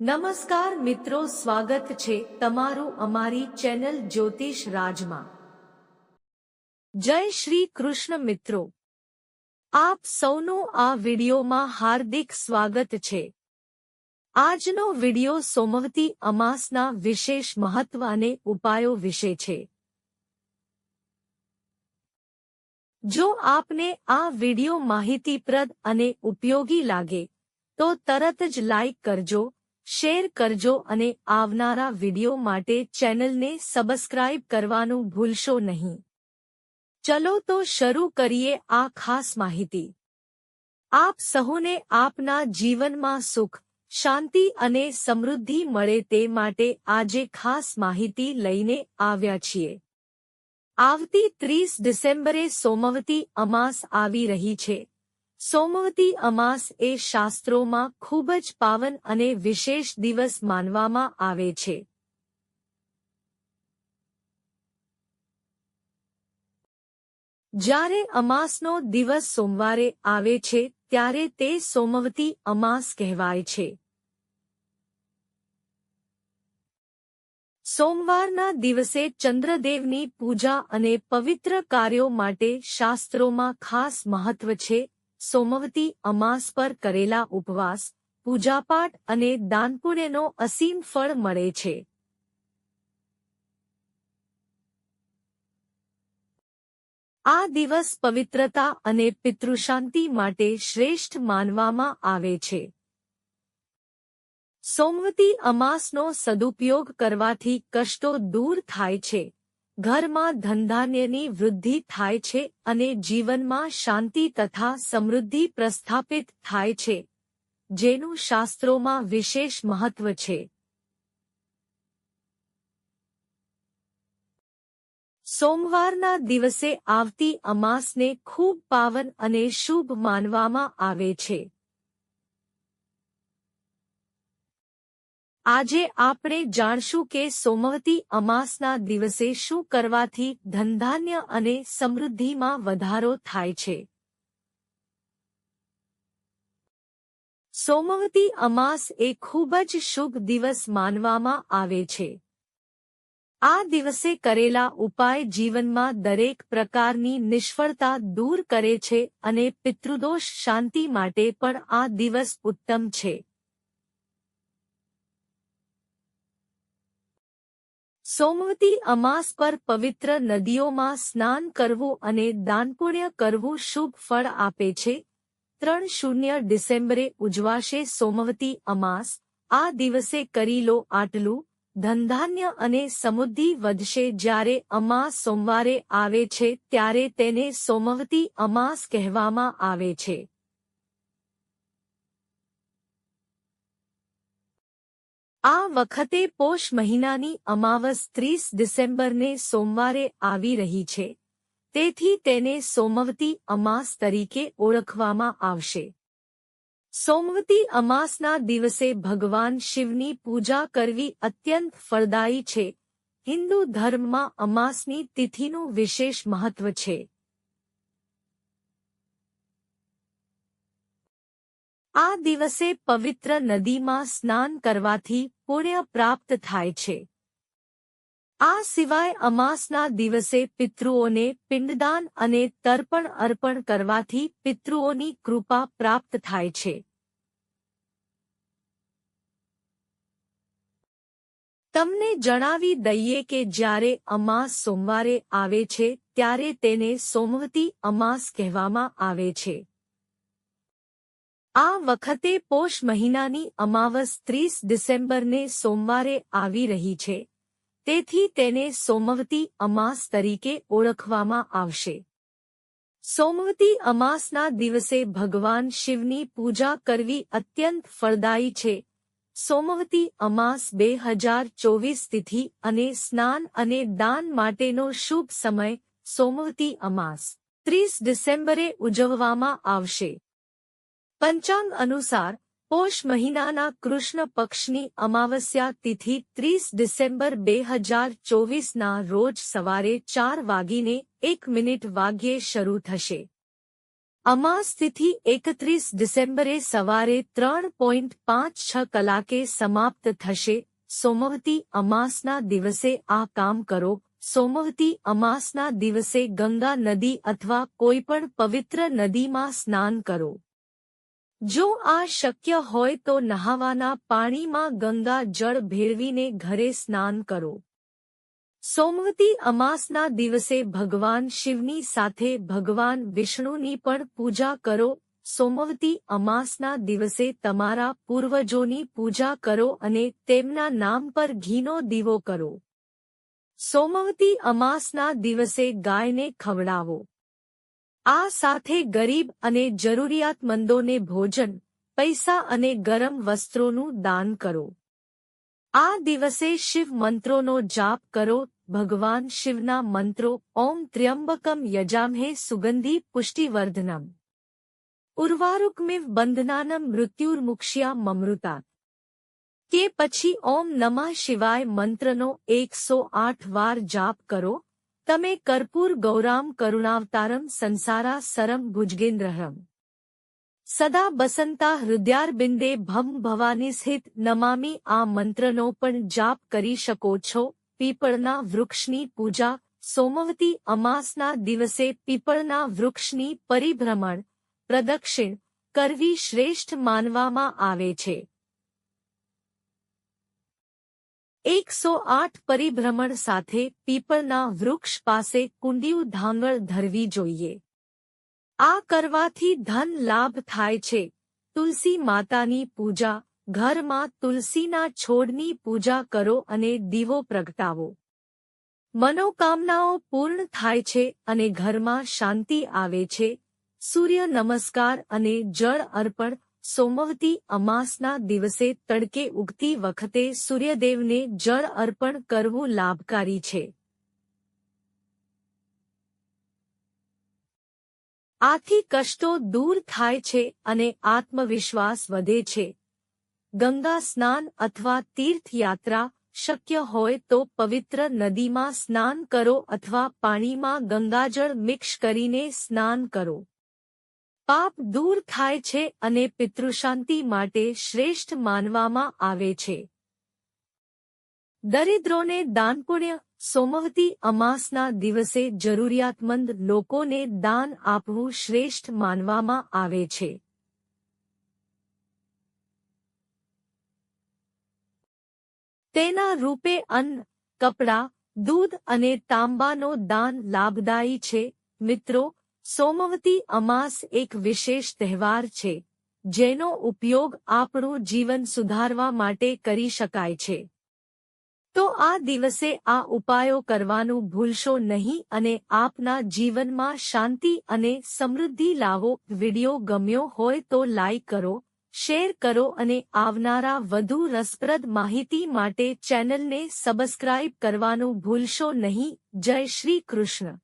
નમસ્કાર મિત્રો, સ્વાગત છે તમારું અમારી ચેનલ જ્યોતિષ રાજમાં. જય શ્રી કૃષ્ણ મિત્રો. આપ સૌનું આ વિડિયોમાં હાર્દિક સ્વાગત છે. આજનો વિડિયો સોમવતી અમાસના વિશેષ મહત્વ અને ઉપાયો વિશે છે. જો આપને આ વિડિયો માહિતીપ્રદ અને ઉપયોગી લાગે, તો તરત જ લાઈક કરજો શેર કરજો અને આવનારા વિડિયો માટે ચેનલને સબસ્ક્રાઇબ કરવાનું ભૂલશો નહીં. ચલો તો શરૂ કરીએ આ ખાસ માહિતી. આપ સહુને આપના જીવનમાં સુખ, શાંતિ અને સમૃદ્ધિ મળે તે માટે આજે ખાસ માહિતી લઈને આવ્યા છીએ. આવતી ત્રીસ ડિસેમ્બરે સોમવતી અમાસ આવી રહી છે. સોમવતી અમાસ એ શાસ્ત્રોમાં ખૂબ જ પાવન અને વિશેષ દિવસ માનવામાં આવે છે. જ્યારે અમાસનો દિવસ સોમવારે આવે છે, ત્યારે તે સોમવતી અમાસ કહેવાય છે. સોમવારના દિવસે ચંદ્રદેવની પૂજા અને પવિત્ર કાર્યો માટે શાસ્ત્રોમાં ખાસ મહત્વ છે. સોમવતી અમાસ પર કરેલા ઉપવાસ, પૂજાપાઠ અને દાનપુણ્યનો અસીમ ફળ મળે છે. આ દિવસ પવિત્રતા અને પિતૃશાંતિ માટે શ્રેષ્ઠ માનવામાં આવે છે. સોમવતી અમાસનો સદુપયોગ કરવાથી કષ્ટો દૂર થાય છે. ઘરમાં ધનધાન્યની વૃદ્ધિ થાય છે અને જીવનમાં શાંતિ તથા સમૃદ્ધિ પ્રસ્થાપિત થાય છે, જેનું શાસ્ત્રોમાં વિશેષ મહત્વ છે. સોમવારના દિવસે આવતી અમાસને ખૂબ પાવન અને શુભ માનવામાં આવે છે. આજે આપણે જાણશું કે સોમવતી અમાસના દિવસે શું કરવાથી ધનધાન્ય અને સમૃદ્ધિમાં વધારો થાય છે. સોમવતી અમાસ એ ખૂબ જ શુભ દિવસ માનવામાં આવે છે. આ દિવસે કરેલા ઉપાય જીવનમાં દરેક પ્રકારની નિષ્ફળતા દૂર કરે છે અને પિતૃદોષ શાંતિ માટે પણ આ દિવસ ઉત્તમ છે. સોમવતી અમાસ પર પવિત્ર નદીઓમાં સ્નાન કરવું અને દાનપુણ્ય કરવું શુભ ફળ આપે છે. ત્રણ શૂન્ય ડિસેમ્બરે ઉજવાશે સોમવતી અમાસ. આ દિવસે કરી લો આટલું, ધનધાન્ય અને સમૃદ્ધિ વધશે જ્યારે અમાસ સોમવારે આવે છે ત્યારે તેને સોમવતી અમાસ કહેવામાં આવે છે. આ વખતે પોષ મહિનાની અમાવસ ત્રીસ ડિસેમ્બરને સોમવારે આવી રહી છે. તેથી તેને સોમવતી અમાસ તરીકે ઓળખવામાં આવશે. સોમવતી અમાસના દિવસે ભગવાન શિવની પૂજા કરવી અત્યંત ફળદાયી છે. હિન્દુ ધર્મમાં અમાસની તિથિનું વિશેષ મહત્વ છે. આ દિવસે પવિત્ર નદીમાં સ્નાન કરવાથી પુણ્ય પ્રાપ્ત થાય છે. આ સિવાય અમાસના દિવસે પિતૃઓને પિંડદાન અને તર્પણ અર્પણ કરવાથી પિતૃઓની કૃપા પ્રાપ્ત થાય છે. તમને જણાવી દઈએ કે જ્યારે અમાસ સોમવારે આવે છે, ત્યારે તેને સોમવતી અમાસ કહેવામાં આવે છે. આ વખતે પોષ મહિનાની અમાવસ ત્રીસ ડિસેમ્બરને સોમવારે આવી રહી છે. તેથી તેને સોમવતી અમાસ તરીકે ઓળખવામાં આવશે. સોમવતી અમાસના દિવસે ભગવાન શિવની પૂજા કરવી અત્યંત ફળદાયી છે. સોમવતી અમાસ બે હજાર ચોવીસ તિથિ અને સ્નાન અને દાન માટેનો શુભ સમય સોમવતી અમાસ ત્રીસ ડિસેમ્બરે ઉજવવામાં આવશે. પંચાંગ અનુસાર, પોષ મહિનાના કૃષ્ણ પક્ષની અમાવસ્યા તિથિ ત્રીસ ડિસેમ્બર બે હજાર ચોવીસના રોજ સવારે ચાર વાગીને એક મિનિટ વાગ્યે શરૂ થશે. અમાસ તિથિ એકત્રીસ ડિસેમ્બરે સવારે ત્રણ પોઈન્ટ પાંચ છ કલાકે સમાપ્ત થશે. સોમવતી અમાસના દિવસે આ કામ કરો. સોમવતી અમાસના દિવસે ગંગા નદી અથવા કોઈપણ પવિત્ર નદીમાં સ્નાન કરો. જો આ શક્ય હોય તો નહાવાના પાણીમાં ગંગા જળ ભેળવીને ઘરે સ્નાન કરો. સોમવતી અમાસના દિવસે ભગવાન શિવની સાથે ભગવાન વિષ્ણુની પણ પૂજા કરો. સોમવતી અમાસના દિવસે તમારા પૂર્વજોની પૂજા કરો અને તેમના નામ પર ઘીનો દીવો કરો. સોમવતી અમાસના દિવસે ગાયને ખવડાવો. આ સાથે ગરીબ અને જરૂરિયાતમંદોને ભોજન, પૈસા અને ગરમ વસ્ત્રોનું દાન કરો. આ દિવસે શિવ મંત્રોનો જાપ કરો, ભગવાન શિવના મંત્રો, ઓમ ત્ર્યંબકમ યજામહે સુગંધી પુષ્ટિવર્ધનમ. ઉર્વારુકમિવ બંધનાનમ મૃત્યુર્મુક્ષ્યા મમૃતા. કે પછી ઓમ નમઃ શિવાય મંત્રનો એકસો આઠ વાર જાપ કરો તમે કર્પૂર ગૌરામ કરુણાવતારમ સંસારા સરમ ભુજગેન્દ્રહમ. સદા બસંતા હૃદયારબિંદે ભમ ભવાની સ્થિત નમામી આ મંત્રનો પણ જાપ કરી શકો છો. પીપળના વૃક્ષની પૂજા, સોમવતી અમાસના દિવસે પીપળના વૃક્ષની પરિભ્રમણ, પ્રદક્ષિણ, કરવી શ્રેષ્ઠ માનવામાં આવે છે. એકસો આઠ પરિભ્રમણ સાથે પીપળના વૃક્ષ પાસે કુંડિયું ધાંગળ ધરવી જોઈએ. આ કરવાથી ધન લાભ થાય છે. તુલસી માતાની પૂજા, ઘરમાં તુલસીના છોડની પૂજા કરો અને દીવો પ્રગટાવો. મનોકામનાઓ પૂર્ણ થાય છે અને ઘરમાં શાંતિ આવે છે. સૂર્ય નમસ્કાર અને જળ અર્પણ સોમવતી અમાસના દિવસે તડકે ઉગતી વખતે સૂર્યદેવને જળ અર્પણ કરવું લાભકારી છે. આથી કષ્ટો દૂર થાય છે અને આત્મવિશ્વાસ વધે છે. ગંગા સ્નાન અથવા તીર્થયાત્રા શક્ય હોય તો પવિત્ર નદીમાં સ્નાન કરો અથવા પાણીમાં ગંગાજળ મિક્સ કરીને સ્નાન કરો. પાપ દૂર થાય છે અને પિતૃશાંતિ માટે શ્રેષ્ઠ માનવામાં આવે છે. દરિદ્રોને દાનપુણ્ય, સોમવતી અમાસના દિવસે જરૂરિયાતમંદ લોકોને દાન આપવું શ્રેષ્ઠ માનવામાં આવે છે. તેના રૂપે અન્ન, કપડાં, દૂધ અને તાંબાનો દાન લાભદાયી છે. મિત્રો સોમવતી અમાસ એક વિશેષ તહેવાર છે, જેનો ઉપયોગ આપણું જીવન સુધારવા માટે કરી શકાય છે. તો આ દિવસે આ ઉપાયો કરવાનું ભૂલશો નહીં અને આપના જીવનમાં શાંતિ અને સમૃદ્ધિ લાવો. વિડિયો ગમ્યો હોય તો લાઈક કરો, શેર કરો અને આવનારા વધુ રસપ્રદ માહિતી માટે ચેનલને સબસ્ક્રાઇબ કરવાનું ભૂલશો નહીં. જય શ્રી કૃષ્ણ.